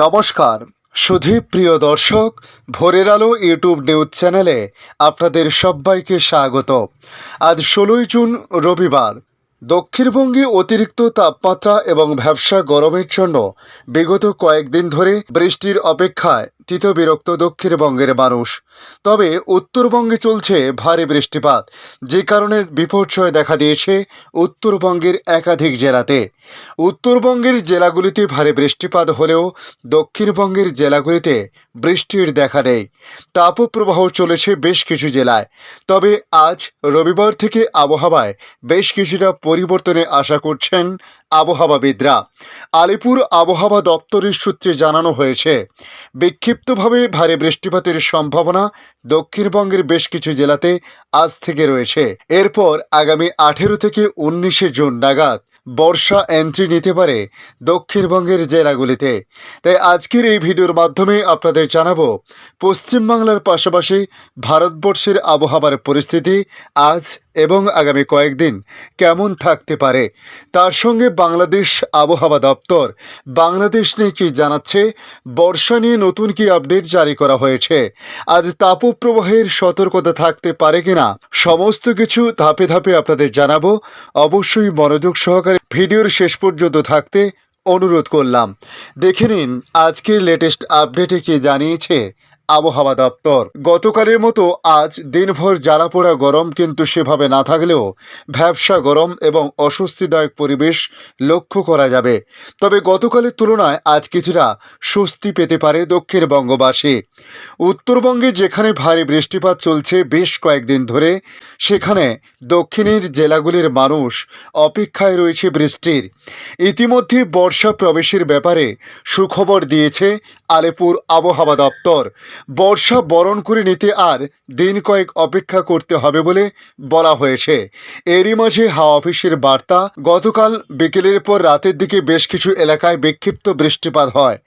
নমস্কার। সুধী প্রিয় দর্শক, ভোরের আলো ইউটিউব নিউজ চ্যানেলে আপনাদের সবাইকে স্বাগত। আজ ষোলোই জুন রবিবার। দক্ষিণবঙ্গে অতিরিক্ত তাপমাত্রা এবং ভ্যাবসা গরমের জন্য বিগত কয়েকদিন ধরে বৃষ্টির অপেক্ষায় তিতবিরক্ত দক্ষিণবঙ্গের মানুষ। তবে উত্তরবঙ্গে চলছে ভারী বৃষ্টিপাত, যে কারণে বিপর্যয় দেখা দিয়েছে উত্তরবঙ্গের একাধিক জেলাতে। উত্তরবঙ্গের জেলাগুলিতে ভারী বৃষ্টিপাত হলেও দক্ষিণবঙ্গের জেলাগুলিতে বৃষ্টির দেখা নেই। তাপপ্রবাহ চলেছে বেশ কিছু জেলায়। তবে আজ রবিবার থেকে আবহাওয়ায় বেশ কিছুটা পরিবর্তনে আশা করছেন আবহাওয়াবিদরা। আলিপুর আবহাওয়া দপ্তরের সূত্রে জানানো হয়েছে, বিক্ষিপ্তভাবে ভারী বৃষ্টিপাতের সম্ভাবনা দক্ষিণবঙ্গের বেশ কিছু জেলাতে আজ থেকে রয়েছে। এরপর আগামী আঠেরো থেকে উনিশে জুন নাগাদ বর্ষা এন্ট্রি নিতে পারে দক্ষিণবঙ্গের জেলাগুলিতে। তাই আজকের এই ভিডিওর মাধ্যমে আপনাদের জানাব পশ্চিমবাংলার পাশাপাশি ভারতবর্ষের আবহাওয়ার পরিস্থিতি আজ এবং আগামী কয়েকদিন কেমন থাকতে পারে। তার সঙ্গে বাংলাদেশ আবহাওয়া দপ্তর, বাংলাদেশ নিয়ে কি জানাচ্ছে, বর্ষা নিয়ে নতুন কি আপডেট জারি করা হয়েছে, আজ তাপপ্রবাহের সতর্কতা থাকতে পারে কিনা, সমস্ত কিছু ধাপে ধাপে আপনাদের জানাব। অবশ্যই মনোযোগ সহকারে ভিডিওর শেষ পর্যন্ত থাকতে অনুরোধ করলাম। দেখে নিন আজকের লেটেস্ট আপডেটে কে জানিয়েছে আবহাওয়া দপ্তর। গতকালের মতো আজ দিনভর জ্বালাপোড়া গরম কিন্তু সেভাবে না থাকলেও ভ্যাবসা গরম এবং অস্বস্তিদায়ক পরিবেশ লক্ষ্য করা যাবে। তবে গতকালের তুলনায় আজ কিছুটা স্বস্তি পেতে পারে দক্ষিণবঙ্গবাসী উত্তরবঙ্গে যেখানে ভারী বৃষ্টিপাত চলছে বেশ কয়েকদিন ধরে, সেখানে দক্ষিণের জেলাগুলির মানুষ অপেক্ষায় রয়েছে বৃষ্টির। ইতিমধ্যে বর্ষা প্রবেশের ব্যাপারে সুখবর দিয়েছে আলিপুর আবহাওয়া দপ্তর। বর্ষা বরণ করে নিতে আর দিন কয়েক অপেক্ষা করতে হবে বলে বলা হয়েছে। এরই মাঝে হাওয়া অফিসের বার্তা, গতকাল বিকেলের পর রাতের দিকে বেশ কিছু এলাকায় বিক্ষিপ্ত বৃষ্টিপাত হয়।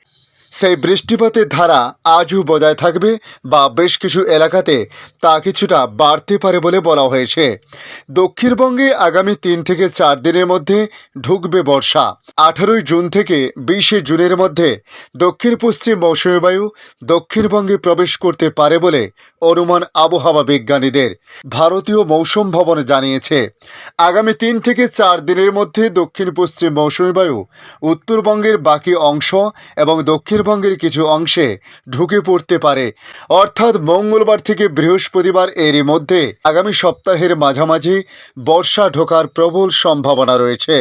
সেই বৃষ্টিপাতের ধারা আজও বজায় থাকবে বা বেশ কিছু এলাকাতে তা কিছুটা বাড়তে পারে বলে বলা হয়েছে। দক্ষিণবঙ্গে আগামী তিন থেকে চার দিনের মধ্যে ঢুকবে বর্ষা। আঠারোই জুন থেকে বিশে জুনের মধ্যে দক্ষিণ পশ্চিম মৌসুমী বায়ু দক্ষিণবঙ্গে প্রবেশ করতে পারে বলে অনুমান আবহাওয়া বিজ্ঞানীদের। ভারতীয় মৌসুম ভবন জানিয়েছে, আগামী তিন থেকে চার দিনের মধ্যে দক্ষিণ পশ্চিম মৌসুমী বায়ু উত্তরবঙ্গের বাকি অংশ এবং দক্ষিণবঙ্গের কিছু অংশে ঢুকে পড়তে পারে। অর্থাৎ মঙ্গলবার থেকে বৃহস্পতিবার এরই মধ্যে আগামী সপ্তাহের মাঝামাঝি বর্ষা ঢোকার প্রবল সম্ভাবনা রয়েছে।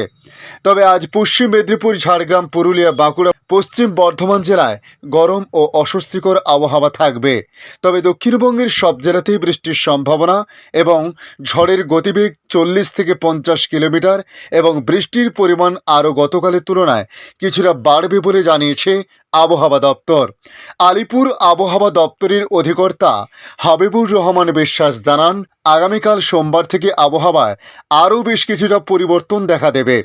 তবে আজ পশ্চিম মেদিনীপুর, ঝাড়গ্রাম, পুরুলিয়া, বাঁকুড়া, পশ্চিম বর্ধমান জেলায় গরম ও অস্বস্তিকর আবহাওয়া থাকবে। তবে দক্ষিণবঙ্গের সব জেলাতেই বৃষ্টির সম্ভাবনা এবং ঝড়ের গতিবেগ চল্লিশ থেকে পঞ্চাশ কিলোমিটার এবং বৃষ্টির পরিমাণ আরও গতকালের তুলনায় কিছুটা বাড়বে বলে জানিয়েছে আবহাওয়া দপ্তর। আলিপুর আবহাওয়া দপ্তরের অধিকর্তা হাবিবুর রহমান বিশ্বাস জানান, আগামীকাল সোমবার থেকে আবহাওয়ায় আরও বেশ কিছুটা পরিবর্তন দেখা দেবে।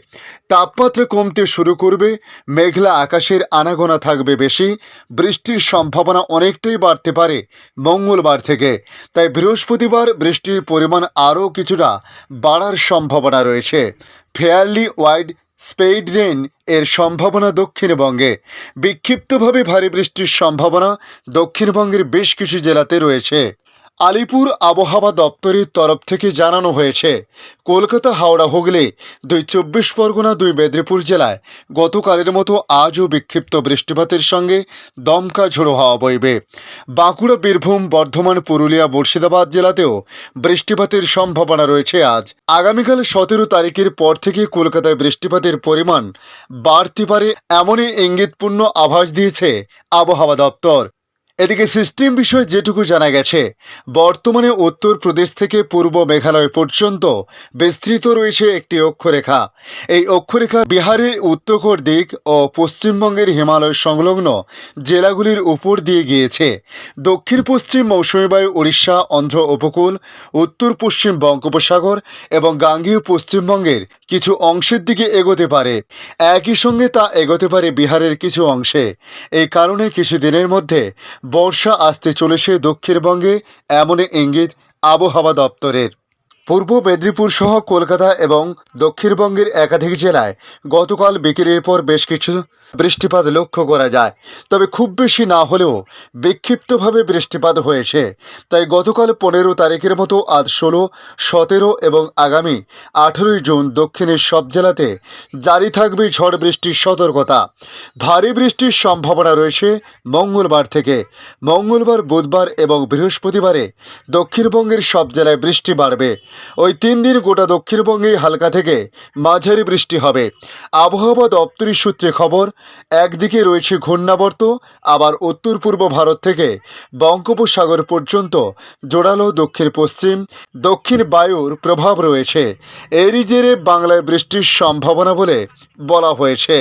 তাপমাত্রা কমতে শুরু করবে, মেঘলা আকাশের আনাগোনা থাকবে বেশি, বৃষ্টির সম্ভাবনা অনেকটাই বাড়তে পারে মঙ্গলবার থেকে। তাই বৃহস্পতিবার বৃষ্টির পরিমাণ আরও কিছুটা বাড়ার সম্ভাবনা রয়েছে। ফেয়ারলি ওয়াইড স্পেড রেন এর সম্ভাবনা দক্ষিণবঙ্গে। বিক্ষিপ্তভাবে ভারী বৃষ্টির সম্ভাবনা দক্ষিণবঙ্গের বেশ কিছু জেলাতে রয়েছে। আলিপুর আবহাওয়া দপ্তরের তরফ থেকে জানানো হয়েছে, কলকাতা, হাওড়া, হুগলি দুই চব্বিশ পরগনা, দুই মেদিনীপুর জেলায় গতকালের মতো আজও বিক্ষিপ্ত বৃষ্টিপাতের সঙ্গে দমকা ঝোড়ো হাওয়া বইবে। বাঁকুড়া, বীরভূম, বর্ধমান, পুরুলিয়া, মুর্শিদাবাদ জেলাতেও বৃষ্টিপাতের সম্ভাবনা রয়েছে আজ। আগামীকাল সতেরো তারিখের পর থেকে কলকাতায় বৃষ্টিপাতের পরিমাণ বাড়তে পারে, এমনই ইঙ্গিতপূর্ণ আভাস দিয়েছে আবহাওয়া দপ্তর। এদিকে সিস্টেম বিষয়ে যেটুকু জানা গেছে, বর্তমানে উত্তরপ্রদেশ থেকে পূর্ব মেঘালয় পর্যন্ত বিস্তৃত রয়েছে একটি অক্ষরেখা। এই অক্ষরেখা বিহারের উত্তর দিক ও পশ্চিমবঙ্গের হিমালয় সংলগ্ন জেলাগুলির উপর দিয়ে গিয়েছে। দক্ষিণ পশ্চিম মৌসুমী বায়ু উড়িষ্যা অন্ধ্র উপকূল, উত্তর পশ্চিম বঙ্গোপসাগর এবং গাঙ্গেয় পশ্চিমবঙ্গের কিছু অংশের দিকে এগোতে পারে। একই সঙ্গে তা এগোতে পারে বিহারের কিছু অংশে। এই কারণে কিছু দিনের মধ্যে বর্ষা আসতে চলেছে দক্ষিণবঙ্গে এমনই ইঙ্গিত আবহাওয়া দপ্তরের। পূর্ব মেদিনীপুর সহ কলকাতা এবং দক্ষিণবঙ্গের একাধিক জেলায় গতকাল বিকেলের পর বেশ কিছু বৃষ্টিপাত লক্ষ্য করা যায়। তবে খুব বেশি না হলেও বিক্ষিপ্তভাবে বৃষ্টিপাত হয়েছে। তাই গতকাল পনেরো তারিখের মতো আজ ষোলো, সতেরো এবং আগামী আঠেরোই জুন দক্ষিণের সব জেলাতে জারি থাকবে ঝড় বৃষ্টির সতর্কতা। ভারী বৃষ্টির সম্ভাবনা রয়েছে মঙ্গলবার থেকে। মঙ্গলবার, বুধবার এবং বৃহস্পতিবারে দক্ষিণবঙ্গের সব জেলায় বৃষ্টি বাড়বে। ওই তিন দিন গোটা দক্ষিণবঙ্গে হালকা থেকে মাঝারি বৃষ্টি হবে। আবহাওয়া দপ্তরের সূত্রে খবর একদিকে রয়েছে ঘূর্ণাবর্ত, আবার উত্তর পূর্ব ভারত থেকে বঙ্গোপসাগর পর্যন্ত জোড়ালো দক্ষিণ পশ্চিম দক্ষিণ বায়ুর প্রভাব রয়েছে। এরই জেরে বাংলায় বৃষ্টির সম্ভাবনা বলে বলা হয়েছে।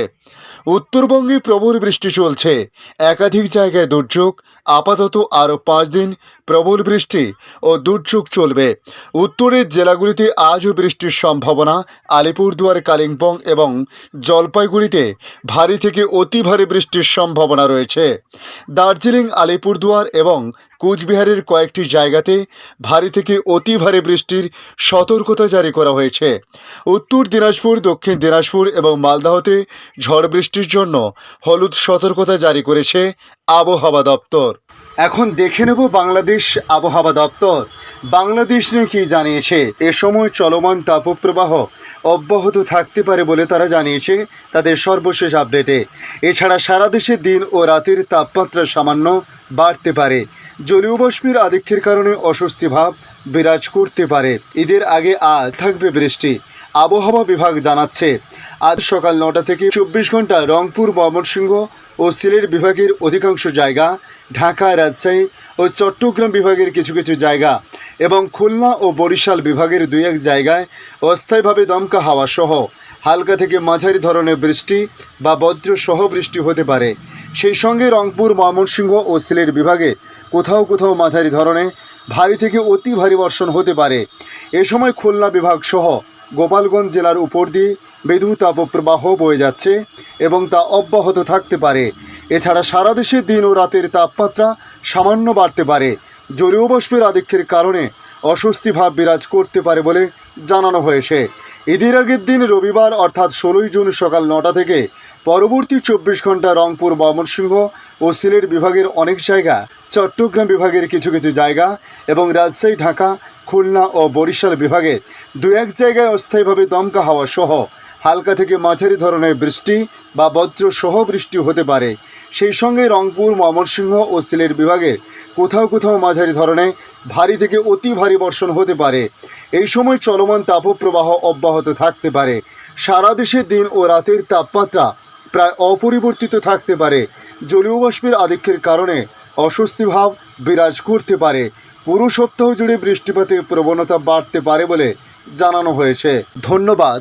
উত্তরবঙ্গে প্রবল বৃষ্টি চলছে। একাধিক জায়গায় দুর্যোগ, আপাতত আরও পাঁচ দিন প্রবল বৃষ্টি ও দুর্যোগ চলবে। উত্তরের জেলাগুলিতে আজও বৃষ্টির সম্ভাবনা, আলিপুরদুয়ার, কালিম্পং এবং জলপাইগুড়িতে ভারী থেকে অতি ভারী বৃষ্টির সম্ভাবনা রয়েছে। দার্জিলিং, আলিপুরদুয়ার এবং কুচবিহারের কয়েকটি জায়গাতে ভারী থেকে অতি ভারী বৃষ্টির সতর্কতা জারি করা হয়েছে। উত্তর দিনাজপুর, দক্ষিণ দিনাজপুর এবং মালদাহতে ঝড় বৃষ্টির জন্য হলুদ সতর্কতা জারি করেছে আবহাওয়া দপ্তর। এখন দেখে নেব বাংলাদেশ আবহাওয়া দপ্তর। বাংলাদেশ নিয়ে কি জানিয়েছে, এ সময় চলমান তাপপ্রবাহ অব্যাহত থাকতে পারে বলে তারা জানিয়েছে তাদের সর্বশেষ আপডেটে। এছাড়া সারা দেশে দিন ও রাতের তাপমাত্রা সামান্য বাড়তে পারে। জলীয় বাষ্পের আধিক্যের কারণে অস্বস্তি ভাব বিরাজ করতে পারে। ঈদের আগে আজ থাকবে বৃষ্টি। আবহাওয়া বিভাগ জানাচ্ছে, আজ সকাল নটা থেকে চব্বিশ ঘণ্টা রংপুর, ময়মনসিংহ ও সিলেট বিভাগের অধিকাংশ জায়গা, ঢাকা, রাজশাহী ও চট্টগ্রাম বিভাগের কিছু কিছু জায়গা এবং খুলনা ও বরিশাল বিভাগের দুই এক জায়গায় অস্থায়ীভাবে দমকা হাওয়া সহ হালকা থেকে মাঝারি ধরনের বৃষ্টি বা বজ্র সহ বৃষ্টি হতে পারে। সেই সঙ্গে রংপুর, ময়মনসিংহ ও সিলেট বিভাগে কোথাও কোথাও মাঝারি ধরনের ভারী থেকে অতি ভারী বর্ষণ হতে পারে। এ সময় খুলনা বিভাগ সহ গোপালগঞ্জ জেলার উপর দিয়ে বিদ্যুৎ তাপপ্রবাহ বয়ে যাচ্ছে এবং তা অব্যাহত থাকতে পারে। এছাড়া সারা দেশে দিন ও রাতের তাপমাত্রা সামান্য বাড়তে পারে। জলীয় বাষ্পের আধিক্যের কারণে অস্বস্তি ভাব বিরাজ করতে পারে বলে জানানো হয়েছে। ঈদের আগের দিন রবিবার, অর্থাৎ ষোলোই জুন সকাল নটা থেকে পরবর্তী চব্বিশ ঘণ্টা রংপুর ময়মনসিংহ ও সিলেট বিভাগের অনেক জায়গা, চট্টগ্রাম বিভাগের কিছু কিছু জায়গা এবং রাজশাহী, ঢাকা, খুলনা ও বরিশাল বিভাগের দু এক জায়গায় অস্থায়ীভাবে দমকা হাওয়া সহ হালকা থেকে মাঝারি ধরনের বৃষ্টি বা বজ্র সহ বৃষ্টি হতে পারে। সেই সঙ্গে রংপুর ময়মনসিংহ ও সিলেট বিভাগের কোথাও কোথাও মাঝারি ধরনের ভারী থেকে অতি ভারী বর্ষণ হতে পারে। এই সময় চলমান তাপপ্রবাহ অব্যাহত থাকতে পারে। সারা দেশে দিন ও রাতের তাপমাত্রা প্রায় অপরিবর্তিত থাকতে পারে। জলীয় বাষ্পের আধিক্যের কারণে অস্বস্তি ভাব বিরাজ করতে পারে। পুরো সপ্তাহ জুড়ে বৃষ্টিপাতের প্রবণতা বাড়তে পারে বলে জানানো হয়েছে। ধন্যবাদ।